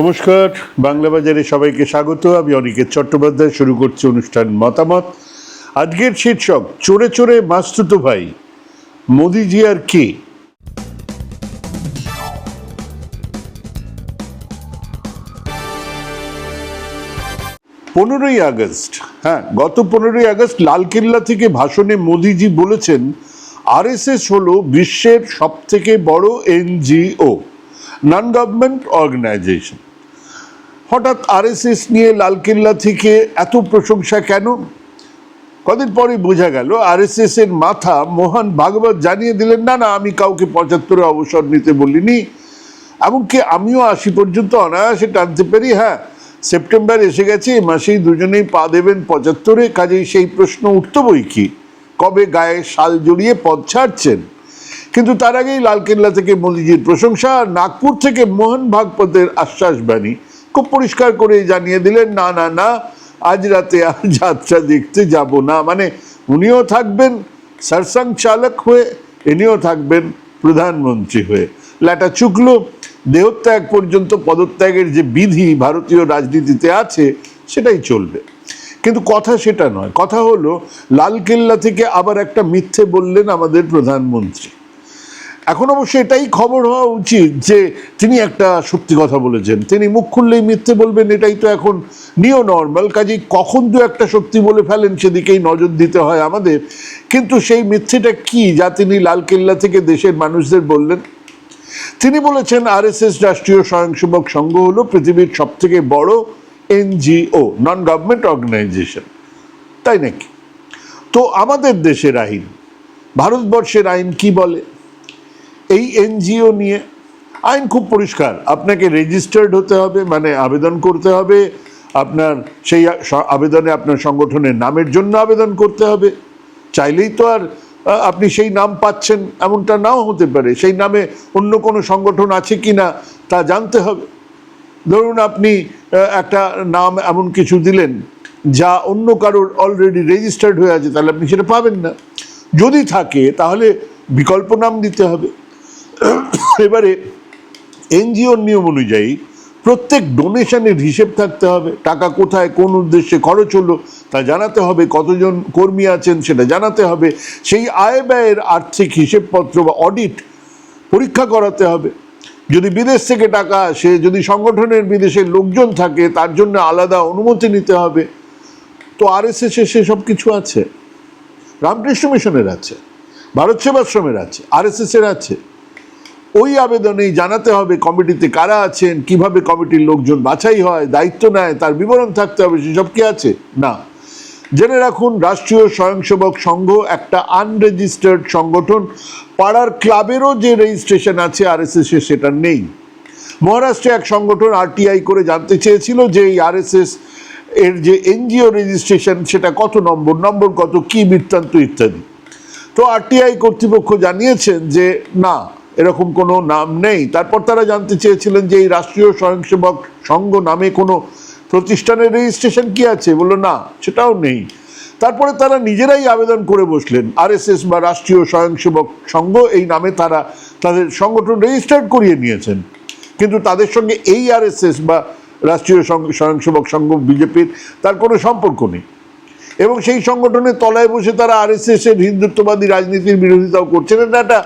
নমস্কার, বাংলা বাজারে সবাইকে স্বাগত। আমি অনিকেত চট্টোপাধ্যায়, শুরু করছি অনুষ্ঠান মতামত। আজকের শীর্ষক, চোরে চোরে মাস্তুতো ভাই, মোদিজি আর কে? পনেরোই আগস্ট হ্যাঁ গত পনেরোই আগস্ট লালকেল্লা থেকে ভাষণে মোদিজি বলেছেন, আরএসএস হলো বিশ্বের সব থেকে বড় এনজিও। নন গভর্নমেন্ট অর্গানাইজেশন হঠাৎ আরএসএস নিয়ে লালকেল্লা থেকে এত প্রশংসা কেন? কদিন পরে বোঝা গেল আরএসএস এর মাথা মোহন ভাগবত জানিয়ে দিলেন, না না, আমি কাউকে পঁচাত্তরে অবসর নিতে বলিনি। এমনকি আমিও আশি পর্যন্ত অনায়াসে টানতে পারি হ্যাঁ সেপ্টেম্বর এসে গেছে এ মাসেই দুজনেই পা দেবেন পঁচাত্তরে, কাজেই সেই প্রশ্ন উঠত বই কি? কবে গায়ে শাল জড়িয়ে পদ ছাড়ছেন? কিন্তু তার আগেই লালকেল্লা থেকে মোদিজির প্রশংসা, নাগপুর থেকে মোহন ভাগবতের আশ্বাস বাণী। খুব পরিষ্কার করে জানিয়ে দিলেন, না না না, আজ রাতে আর যাত্রা দেখতে যাব না। মানে উনিও থাকবেন, সারসং চালক হয়ে ইনিও থাকবেন প্রধানমন্ত্রী হয়ে। ল্যাটা চুকলো, দেহত্যাগ পর্যন্ত পদত্যাগের যে বিধি ভারতীয় রাজনীতিতে আছে, সেটাই চলবে। কিন্তু কথা সেটা নয়, কথা হলো, লালকেল্লা থেকে আবার একটা মিথ্যে বললেন আমাদের প্রধানমন্ত্রী। এখন অবশ্য এটাই খবর হওয়া উচিত যে তিনি একটা সত্যি কথা বলেছেন। তিনি মুখ খুললেই মিথ্যে বলবেন, এটাই তো এখন নিও নর্মাল কাজেই কখন দু একটা সত্যি বলে ফেলেন সেদিকেই নজর দিতে হয় আমাদের। কিন্তু সেই মিথ্যেটা কি যা তিনি লালকেল্লা থেকে দেশের মানুষদের বললেন? তিনি বলেছেন, আরএসএস রাষ্ট্রীয় স্বয়ংসেবক সংঘ হলো পৃথিবীর সব থেকে বড় এনজিও নন গভর্নমেন্ট অর্গানাইজেশন তাই নাকি? তো আমাদের দেশের আইন, ভারতবর্ষের আইন কি বলে? এই এনজিও নিয়ে আইন খুব পরিষ্কার। আপনাকে রেজিস্টার্ড হতে হবে মানে আবেদন করতে হবে। আপনার সেই আবেদনে আপনার সংগঠনের নামের জন্য আবেদন করতে হবে। চাইলেই তো আর আপনি সেই নাম পাচ্ছেন, এমনটা নাও হতে পারে। সেই নামে অন্য কোনো সংগঠন আছে কি না তা জানতে হবে। ধরুন আপনি একটা নাম এমন কিছু দিলেন, যা অন্য কারোর অলরেডি রেজিস্টার্ড হয়ে আছে, তাহলে আপনি সেটা পাবেন না। যদি থাকে, তাহলে বিকল্প নাম দিতে হবে। এবারে এনজিওর নিয়ম অনুযায়ী প্রত্যেক ডোনেশনের হিসেব থাকতে হবে, টাকা কোথায়, কোন উদ্দেশ্যে খরচ হলো তা জানাতে হবে, কতজন কর্মী আছেন সেটা জানাতে হবে, সেই আয় ব্যয়ের আর্থিক হিসেবপত্র বা অডিট পরীক্ষা করাতে হবে। যদি বিদেশ থেকে টাকা আসে, যদি সংগঠনের বিদেশে লোকজন থাকে, তার জন্য আলাদা অনুমতি নিতে হবে। তো আর এস এস সেসব কিছু আছে। রামকৃষ্ণ মিশনের আছে। ভারত সেবাশ্রমের আছে। আর এস এর আছে। ওই আবেদনেই জানাতে হবে কমিটিতে কারা আছেন, কীভাবে কমিটির লোকজন বাছাই হয়, দায়িত্ব নেয়, তার বিবরণ থাকতে হবে, সেসব কি আছে? না। জেনে রাখুন, রাষ্ট্রীয় স্বয়ংসেবক সংঘ একটা আনরেজিস্টার্ড সংগঠন, পাড়ার ক্লাবেরও যে রেজিস্ট্রেশন আছে আর এস এস সেটা নেই। মহারাষ্ট্রে এক সংগঠন আরটিআই করে জানতে চেয়েছিল যে এই আরএসএস এর যে এনজিও রেজিস্ট্রেশন, সেটা কত নম্বর নম্বর কত, কি বৃত্তান্ত ইত্যাদি। তো আরটিআই কর্তৃপক্ষ জানিয়েছেন যে, না এরকম কোনো নাম নেই। তারপর তারা জানতে চেয়েছিলেন যে এই রাষ্ট্রীয় স্বয়ংসেবক সংঘ নামে কোনো প্রতিষ্ঠানের রেজিস্ট্রেশন কি আছে? বলল, না, সেটাও নেই। তারপরে তারা নিজেরাই আবেদন করে বসলেন। আরএসএস বা রাষ্ট্রীয় স্বয়ংসেবক সংঘ এই নামে তারা তাদের সংগঠন রেজিস্টার্ড করিয়ে নিয়েছেন। কিন্তু তাদের সঙ্গে এই আরএসএস বা রাষ্ট্রীয় স্বয়ংসেবক সংঘ, বিজেপির তার কোনো সম্পর্ক নেই। এবং সেই সংগঠনের তলায় বসে তারা আরএসএস এর হিন্দুত্ববাদী রাজনীতির বিরোধিতাও করছেন। এটা একটা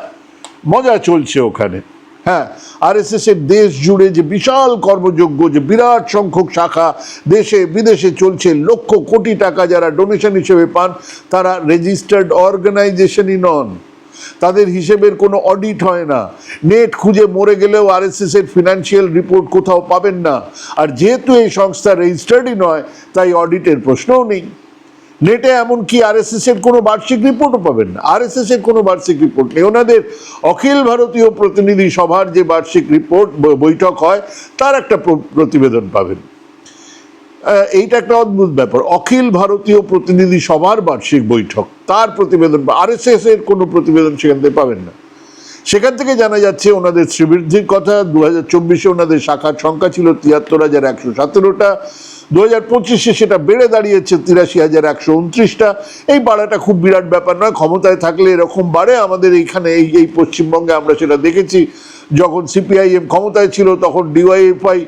মজা চলছে ওখানে। হ্যাঁ আরএসএস এর দেশ জুড়ে যে বিশাল কর্মযোগ্য যে বিরাট সংখ্যক শাখা দেশে বিদেশে চলছে, লক্ষ কোটি টাকা যারা ডোনেশন হিসেবে পান, তারা রেজিস্টার্ড অর্গানাইজেশনই নন। তাদের হিসেবের কোনো অডিট হয় না। নেট খুঁজে মরে গেলেও আরএসএস এর ফিনান্সিয়াল রিপোর্ট কোথাও পাবেন না। আর যেহেতু এই সংস্থা রেজিস্টার্ডই নয়, তাই অডিটের প্রশ্নও নেই। নেটে এমনকি আরএসএস এর কোনো বার্ষিক রিপোর্টও পাবেন না। আরএসএস এর কোনো বার্ষিক রিপোর্ট নেই। ওনাদের অখিল ভারতীয় প্রতিনিধি সভার যে বার্ষিক রিপোর্ট বৈঠক হয়, তার একটা প্রতিবেদন পাবেন। এইটা একটা অদ্ভুত ব্যাপার। অখিল ভারতীয় প্রতিনিধি সভার বার্ষিক বৈঠক, তার প্রতিবেদন আরএসএস এর কোনো প্রতিবেদন সেখান থেকে পাবেন না। সেখান থেকে জানা যাচ্ছে ওনাদের শ্রীবৃদ্ধির কথা। দু হাজার চব্বিশে ওনাদের শাখার সংখ্যা ছিল তিয়াত্তর হাজার একশো সতেরোটা। দু হাজার পঁচিশে সেটা বেড়ে দাঁড়িয়েছে তিরাশি হাজার একশো উনত্রিশটা। এই বাড়াটা খুব বিরাট ব্যাপার নয়, ক্ষমতায় থাকলে এরকম বাড়ে। আমাদের এইখানে এই এই পশ্চিমবঙ্গে আমরা সেটা দেখেছি। যখন সিপিআইএম ক্ষমতায় ছিল, তখন ডিওয়াইএফআই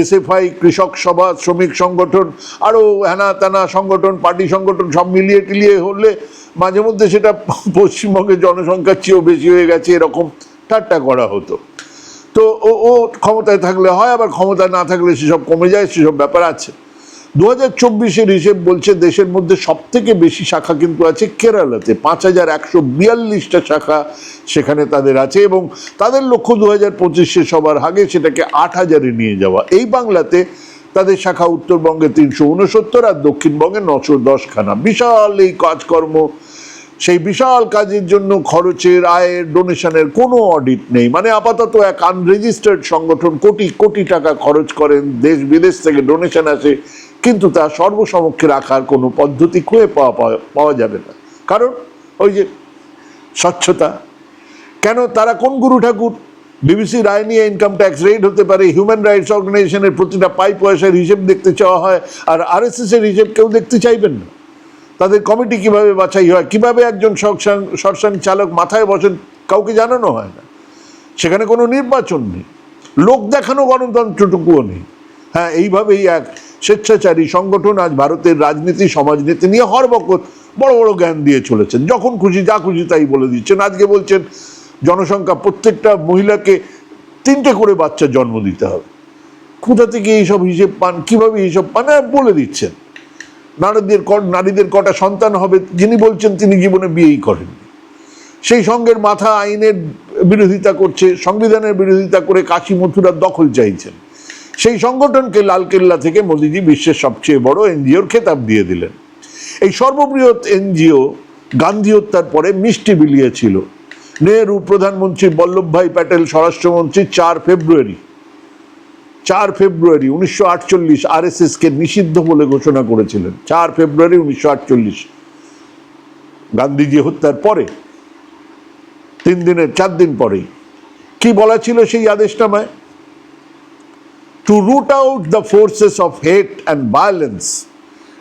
এসএফআই, কৃষক সভা, শ্রমিক সংগঠন আরও হ্যানা ত্যানা সংগঠন, পার্টি সংগঠন সব মিলিয়ে টিলিয়ে হলে মাঝে মধ্যে সেটা পশ্চিমবঙ্গের জনসংখ্যার চেয়েও বেশি হয়ে গেছে, এরকম ঠাট্টা করা হতো। তো ও ও ক্ষমতায় থাকলে হয়, আবার ক্ষমতায় না থাকলে সেসব কমে যায়, সেসব ব্যাপার আছে। দু হাজার হিসেব বলছে দেশের মধ্যে সব থেকে বেশি শাখা কিন্তু আছে কেরালাতে। পাঁচ হাজার একশো বিয়াল্লিশটা শাখা সেখানে তাদের আছে এবং তাদের লক্ষ্য দু হাজার পঁচিশে সবার আগে সেটাকে আট হাজারে নিয়ে যাওয়া। এই বাংলাতে তাদের শাখা উত্তরবঙ্গে তিনশো উনসত্তর আর দক্ষিণবঙ্গে নশো দশখানা। বিশাল এই কাজকর্ম। সেই বিশাল কাজের জন্য খরচের, আয়ের, ডোনেশনের কোনো অডিট নেই। মানে আপাতত এক আনরেজিস্টার্ড সংগঠন কোটি কোটি টাকা খরচ করেন। দেশ বিদেশ থেকে ডোনেশন আসে। কিন্তু তা সর্বসমক্ষে রাখার কোনো পদ্ধতি খুঁজে পাওয়া পাওয়া- যাবে না। কারণ ওই যে স্বচ্ছতা, কেন তারা কোন গুরু ঠাকুর? বিবিসি রায় নিয়ে ইনকাম ট্যাক্স রেট হতে পারে হিউম্যান রাইটস অর্গানাইজেশনের প্রতিটা পাই পয়সার হিসেব দেখতে চাওয়া হয়, আর আরএসএস এর হিসেব কেউ দেখতে চাইবেন না। তাদের কমিটি কীভাবে বাছাই হয়, কীভাবে একজন সরসাং- সরসাং চালক মাথায় বসেন, কাউকে জানানো হয় না। সেখানে কোনো নির্বাচন নেই। লোক দেখানো গণতন্ত্রটুকুও নেই। হ্যাঁ এইভাবেই এক স্বেচ্ছাচারী সংগঠন আজ ভারতের রাজনীতি সমাজনীতি নিয়ে হরবকত বড় বড় জ্ঞান দিয়ে চলেছেন। যখন খুশি যা খুশি তাই বলে দিচ্ছেন। আজকে বলছেন জনসংখ্যা প্রত্যেকটা মহিলাকে তিনটে করে বাচ্চা জন্ম দিতে হবে। কোথা থেকে এইসব হিসেব পান? কীভাবে এইসব পান? হ্যাঁ, বলে দিচ্ছেন। নারীদের ক- নারীদের কটা সন্তান হবে? যিনি বলছেন তিনি জীবনে বিয়েই করেন সেই সঙ্গের মাথা আইনের বিরোধিতা করছে সংবিধানের বিরোধিতা করে কাশী মথুরার দখল চাইছেন। সেই সংগঠনকে লালকেল্লা থেকে মোদিজি বিশ্বের সবচেয়ে বড় এনজিওর খেতাব দিয়ে দিলেন। এই সর্ববৃহৎ এনজিও গান্ধী হত্যার পরে মিষ্টি বিলিয়েছিল। নেহরু, প্রধানমন্ত্রী বল্লভভাই প্যাটেল, স্বরাষ্ট্রমন্ত্রী চার ফেব্রুয়ারি। চার ফেব্রুয়ারি উনিশশো আটচল্লিশ আর কে নিষিদ্ধ বলে ঘোষণা করেছিলেন। চার ফেব্রুয়ারি উনিশশো আটচল্লিশ। গান্ধীজি হত্যার পরে, তিন দিনের, চার দিন পরেই। কি বলা ছিল সেই আদেশনামায়? to root out the forces of hate and violence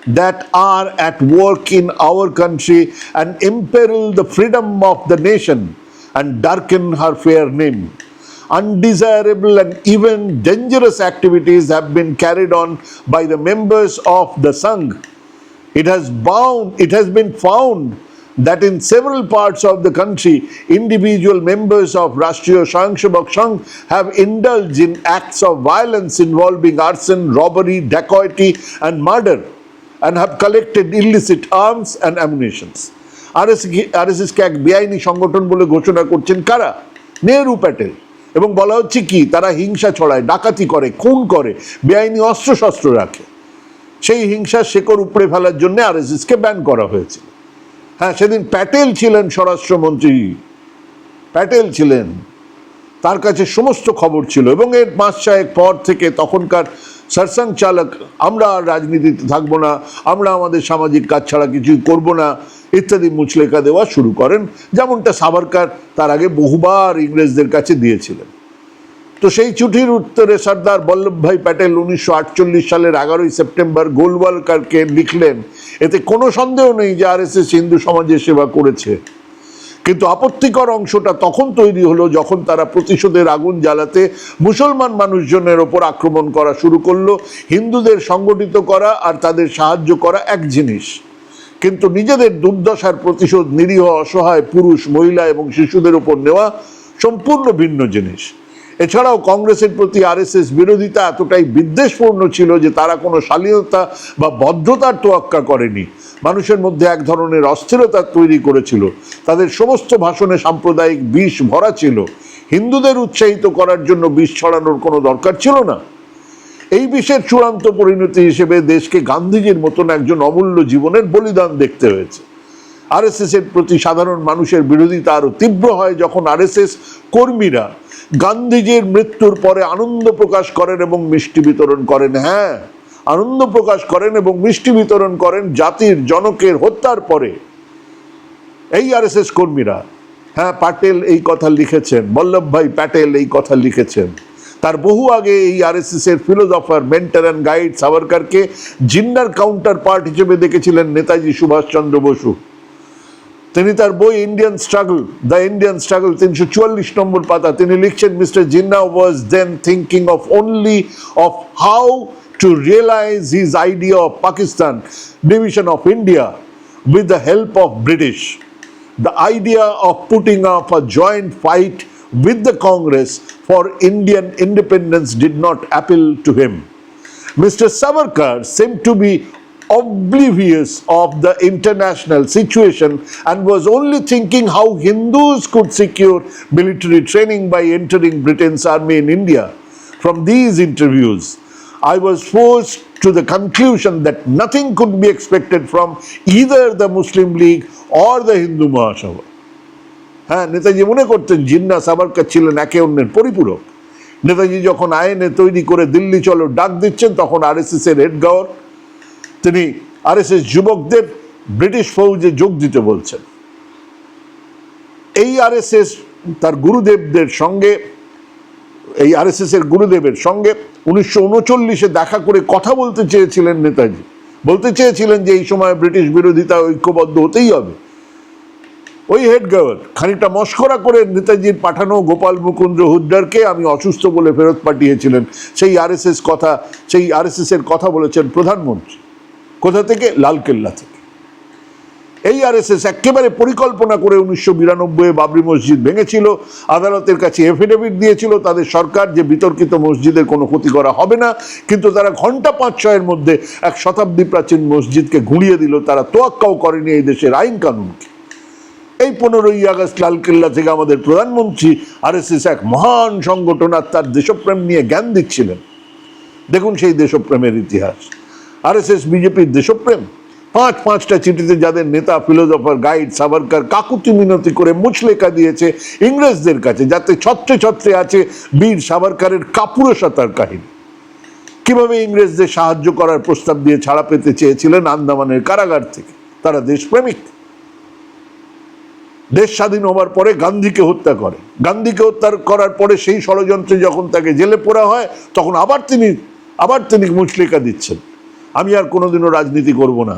that are at work in our country and imperil the freedom of the nation and darken her fair name. Undesirable and even dangerous activities have been carried on by the members of the Sangh. It has bound, it has been found that in several parts of the country, individual members of Rashtriya Sanghabak Sangh have indulged in acts of violence involving arson, robbery, dacoity, and murder, and have collected illicit arms and ammunitions. আরএসএসকে এক বেআইনি সংগঠন বলে ঘোষণা করছেন কারা নেহরু প্যাটেল এবং বলা হচ্ছে কি তারা হিংসা ছড়ায় ডাকাতি করে খুন করে বেআইনি অস্ত্রশস্ত্র রাখে সেই হিংসার শেকড় উপড়ে ফেলার জন্য আরএসএসকে ব্যান করা হয়েছে হ্যাঁ সেদিন প্যাটেল ছিলেন স্বরাষ্ট্রমন্ত্রী। প্যাটেল ছিলেন। তার কাছে সমস্ত খবর ছিল এবং এর মাস ছয়েক পর থেকে তখনকার সরসং চালক, আমরা আর রাজনীতিতে থাকব না, আমরা আমাদের সামাজিক কাজ ছাড়া কিছুই করব না, ইত্যাদি মুচলেখা দেওয়া শুরু করেন। যেমনটা সাভারকার তার আগে বহুবার ইংরেজদের কাছে দিয়েছিলেন। তো সেই চিঠির উত্তরে সর্দার বল্লভভাই প্যাটেল উনিশশো আটচল্লিশ সালের এগারোই সেপ্টেম্বর গোলওয়ালকারকে লিখলেন, এতে কোনো সন্দেহ নেই যে আর হিন্দু সমাজের সেবা করেছে। কিন্তু আপত্তিকর অংশটা তখন তৈরি হলো যখন তারা প্রতিশোধের আগুন জ্বালাতে মুসলমান মানুষজনের ওপর আক্রমণ করা শুরু করল, হিন্দুদের সংগঠিত করা আর তাদের সাহায্য করা এক জিনিস। কিন্তু নিজেদের দুর্দশার প্রতিশোধ, নিরীহ, অসহায় পুরুষ, মহিলা এবং শিশুদের উপর নেওয়া সম্পূর্ণ ভিন্ন জিনিস। এছাড়াও কংগ্রেসের প্রতি আরএসএস বিরোধিতা এতটাই বিদ্বেষপূর্ণ ছিল যে তারা কোনো শালীনতা বা বদ্ধতার তোয়াক্কা করেনি। মানুষের মধ্যে এক ধরনের অস্থিরতা তৈরি করেছিল। তাদের সমস্ত ভাষণে সাম্প্রদায়িক বিষ ভরা ছিল। হিন্দুদের উৎসাহিত করার জন্য বিষ ছড়ানোর কোনো দরকার ছিল না। এই বিষের চূড়ান্ত পরিণতি হিসেবে দেশকে গান্ধীজির মতন একজন অমূল্য জীবনের বলিদান দেখতে হয়েছে। আরএসএস এর প্রতি সাধারণ মানুষের বিরোধিতা আরও তীব্র হয় যখন আরএসএস কর্মীরা গান্ধীজির মৃত্যুর পরে আনন্দ প্রকাশ করেন এবং মিষ্টি বিতরণ করেন হ্যাঁ। আনন্দ প্রকাশ করেন এবং মিষ্টি বিতরণ করেন জাতির জনকের হত্যার পরে। এই আরএসএস কর্মীরা হ্যাঁ প্যাটেল এই কথা লিখেছেন বল্লভভাই প্যাটেল এই কথা লিখেছেন। তার বহু আগে এই আরএসএস এর ফিলোজফার, মেন্টার অ্যান্ড গাইড সাভারকারকে জিন্নার কাউন্টার পার্ট হিসেবে দেখেছিলেন নেতাজি সুভাষচন্দ্র বসু। তিনি তার বই Indian struggle the Indian struggle তিনশো চুয়াল্লিশ নম্বর পাতা তিনি লিখছেন mister Jinnah was then thinking of only of how to realise his idea of Pakistan division of India with the help of British. The idea of putting up a joint fight with the Congress for Indian independence did not appeal to him. Mr. Savarkar seemed to be oblivious of the international situation and was only thinking how Hindus could secure military training by entering Britain's army in India. From these interviews, I was forced to the conclusion that nothing could be expected from either the Muslim League or the Hindu Mahasabha. হ্যাঁ নেতাজি মনে করতেন জিন্না সাবারকার ছিলেন একে অন্যের পরিপূরক নেতাজি যখন আইনে তৈরি করে দিল্লি চলো ডাক দিচ্ছেন তখন আরএসএস এর হেড গাওয়ার তিনি আরএসএস যুবকদের ব্রিটিশ ফৌজে যোগ দিতে বলছেন। এই আরএসএস তার গুরুদেবদের সঙ্গে, এই আরএসএস এর গুরুদেবের সঙ্গে উনিশশো উনচল্লিশে দেখা করে কথা বলতে চেয়েছিলেন নেতাজি। বলতে চেয়েছিলেন যে এই সময় ব্রিটিশ বিরোধিতা ঐক্যবদ্ধ হতেই হবে। ওই হেড গার্ড খানিকটা মস্করা করে নেতাজির পাঠানো গোপাল মুকুন্দ্র হুদ্দারকে আমি অসুস্থ বলে ফেরত পাঠিয়েছিলেন। সেই আরএসএস কথা, সেই আরএসএস এর কথা বলেছেন প্রধানমন্ত্রী। কোথা থেকে? লালকেল্লা থেকে। এই আরএসএস একেবারে পরিকল্পনা করে উনিশশো বিরানব্বই বাবরি মসজিদ ভেঙেছিল, আদালতের কাছে এফিডেভিট দিয়েছিল, তাদের সরকার যে বিতর্কিত মসজিদের কোনো ক্ষতি করা হবে না, কিন্তু তারা ঘণ্টা পাঁচ ছয়ের মধ্যে এক শতাব্দী প্রাচীন মসজিদকে ঘুরিয়ে দিল, তারা তোয়াক্কাও করেনি এই দেশের আইন কানুনকে। এই পনেরোই আগস্ট লালকেল্লা থেকে আমাদের প্রধানমন্ত্রী আরএসএস এক মহান সংগঠন আর তার দেশপ্রেম নিয়ে জ্ঞান দিচ্ছিলেন। দেখুন সেই দেশপ্রেমের ইতিহাস। আরএসএস, বিজেপির দেশপ্রেম। পাঁচ পাঁচটা চিঠিতে যাদের নেতা, ফিলোজফার, গাইড, সাভারকার, কাকুতি মিনতি করে মুচলেখা দিয়েছে ইংরেজদের কাছে, যাতে ছত্রে ছত্রে আছে বীর সাভারকারের কাপুরসতার কাহিনী। কীভাবে ইংরেজদের সাহায্য করার প্রস্তাব দিয়ে ছাড়া পেতে চেয়েছিলেন আন্দামানের কারাগার থেকে? তারা দেশপ্রেমিক। দেশ স্বাধীন হওয়ার পরে গান্ধীকে হত্যা করে। গান্ধীকে হত্যা করার পরে সেই ষড়যন্ত্রে যখন তাকে জেলে পোড়া হয়, তখন আবার তিনি আবার তিনি মুচলেখা দিচ্ছেন। আমি আর কোনোদিনও রাজনীতি করব না।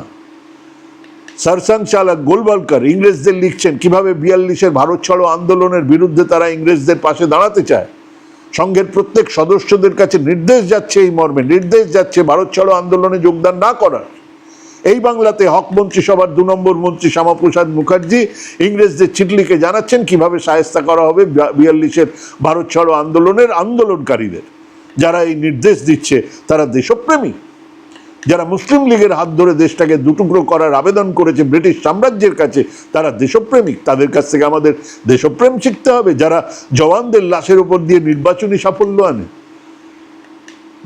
সারসান চালক গোলবালকার ইংরেজদের লিখছেন, কীভাবে বিয়াল্লিশের ভারত ছাড়ো আন্দোলনের বিরুদ্ধে তারা ইংরেজদের পাশে দাঁড়াতে চায়? সংঘের প্রত্যেক সদস্যদের কাছে নির্দেশ যাচ্ছে এই মর্মে, নির্দেশ যাচ্ছে ভারত ছাড়ো আন্দোলনে যোগদান না করার। এই বাংলাতে হক মন্ত্রিসভার দু নম্বর মন্ত্রী শ্যামাপ্রসাদ মুখার্জি ইংরেজদের চিটলিকে জানাচ্ছেন, কীভাবে সাহেস্তা করা হবে বিয়াল্লিশের ভারত ছাড়ো আন্দোলনের আন্দোলনকারীদের। যারা এই নির্দেশ দিচ্ছে, তারা দেশপ্রেমী। যারা মুসলিম লীগের হাত ধরে দেশটাকে দুটুকরো করার আবেদন করেছে ব্রিটিশ সাম্রাজ্যের কাছে, তারা দেশপ্রেমিক। তাদের কাছ থেকে আমাদের দেশপ্রেম শিখতে হবে। যারা জওয়ানদের লাশের উপর দিয়ে নির্বাচনী সাফল্য আনে,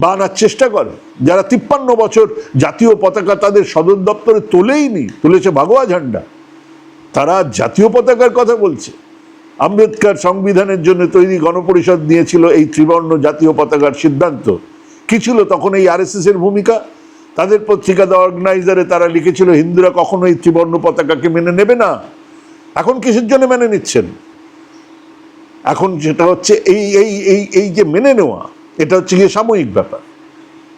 বা আনার চেষ্টা করে, যারা তিপ্পান্ন বছর জাতীয় পতাকা তাদের সদর দপ্তরে তোলেইনি তুলেছে ভাগোয়া ঝান্ডা, তারা জাতীয় পতাকার কথা বলছে। আম্বেদকর সংবিধানের জন্য তৈরি গণপরিষদ নিয়েছিল এই ত্রিবর্ণ জাতীয় পতাকার সিদ্ধান্ত। কি ছিল তখন এই আরএসএস এর ভূমিকা? তাদের পত্রিকা দ্য অর্গানাইজারে তারা লিখেছিল, হিন্দুরা কখনো এই ত্রিবর্ণ পতাকাকে মেনে নেবে না। এখন কিসের জন্য মেনে নিচ্ছেন? এখন যেটা হচ্ছে, এই এই এই এই যে মেনে নেওয়া, এটা হচ্ছে গিয়ে সাময়িক ব্যাপার।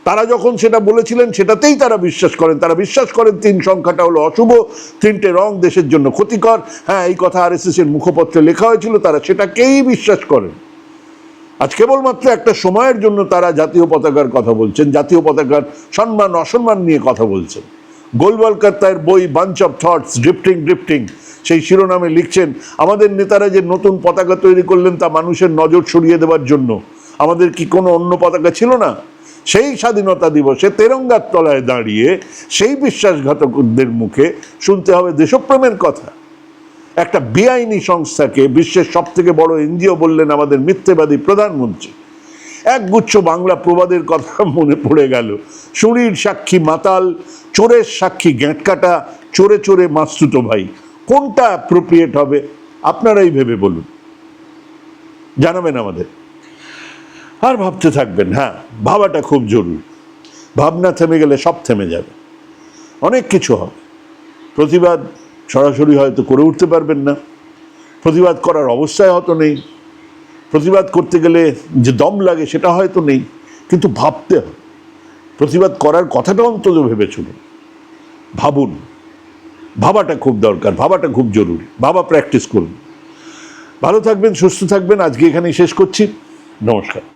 তারা যখন সেটা বলেছিলেন, সেটাতেই তারা বিশ্বাস করেন। তারা বিশ্বাস করেন, তিন সংখ্যাটা হলো অশুভ, তিনটে রং দেশের জন্য ক্ষতিকর। হ্যাঁ এই কথা আর এস এর মুখপত্রে লেখা হয়েছিল, তারা সেটাকেই বিশ্বাস করেন। আজ কেবলমাত্র একটা সময়ের জন্য তারা জাতীয় পতাকার কথা বলছেন, জাতীয় পতাকার সম্মান, অসম্মান নিয়ে কথা বলছেন। গোলওয়ালকার তার বই bunch of thoughts drifting drifting সেই শিরোনামে লিখছেন, আমাদের নেতারা যে নতুন পতাকা তৈরি করলেন তা মানুষের নজর সরিয়ে দেওয়ার জন্য, আমাদের কি কোনো অন্য পতাকা ছিল না? সেই স্বাধীনতা দিবসে তেরঙ্গার তলায় দাঁড়িয়ে সেই বিশ্বাসঘাতকদের মুখে শুনতে হবে দেশপ্রেমের কথা। একটা বেআইনি সংস্থাকে বিশ্বের সব থেকে বড় এনজিও বললেন আমাদের মিথ্যেবাদী প্রধানমন্ত্রী। একগুচ্ছ বাংলা প্রবাদের কথা মনে পড়ে গেল। সুরির সাক্ষী মাতাল, চোরের সাক্ষী গ্যাঁটকাটা, চোরে চোরে মাস্তুত ভাই। কোনটা অ্যাপ্রোপ্রিয়েট হবে? আপনারাই ভেবে বলুন। জানাবেন আমাদের। আর ভাবতে থাকবেন হ্যাঁ ভাবাটা খুব জরুরি। ভাবনা থেমে গেলে সব থেমে যাবে। অনেক কিছু হবে। প্রতিবাদ সরাসরি হয়তো করে উঠতে পারবেন না। প্রতিবাদ করার অবস্থায় হয়তো নেই। প্রতিবাদ করতে গেলে যে দম লাগে সেটা হয়তো নেই। কিন্তু ভাবতে হবে। প্রতিবাদ করার কথাটা অন্তত ভেবে চলুন। ভাবুন। ভাবাটা খুব দরকার, ভাবাটা খুব জরুরি। ভাবা প্র্যাকটিস করুন। ভালো থাকবেন, সুস্থ থাকবেন। আজকে এখানেই শেষ করছি। নমস্কার।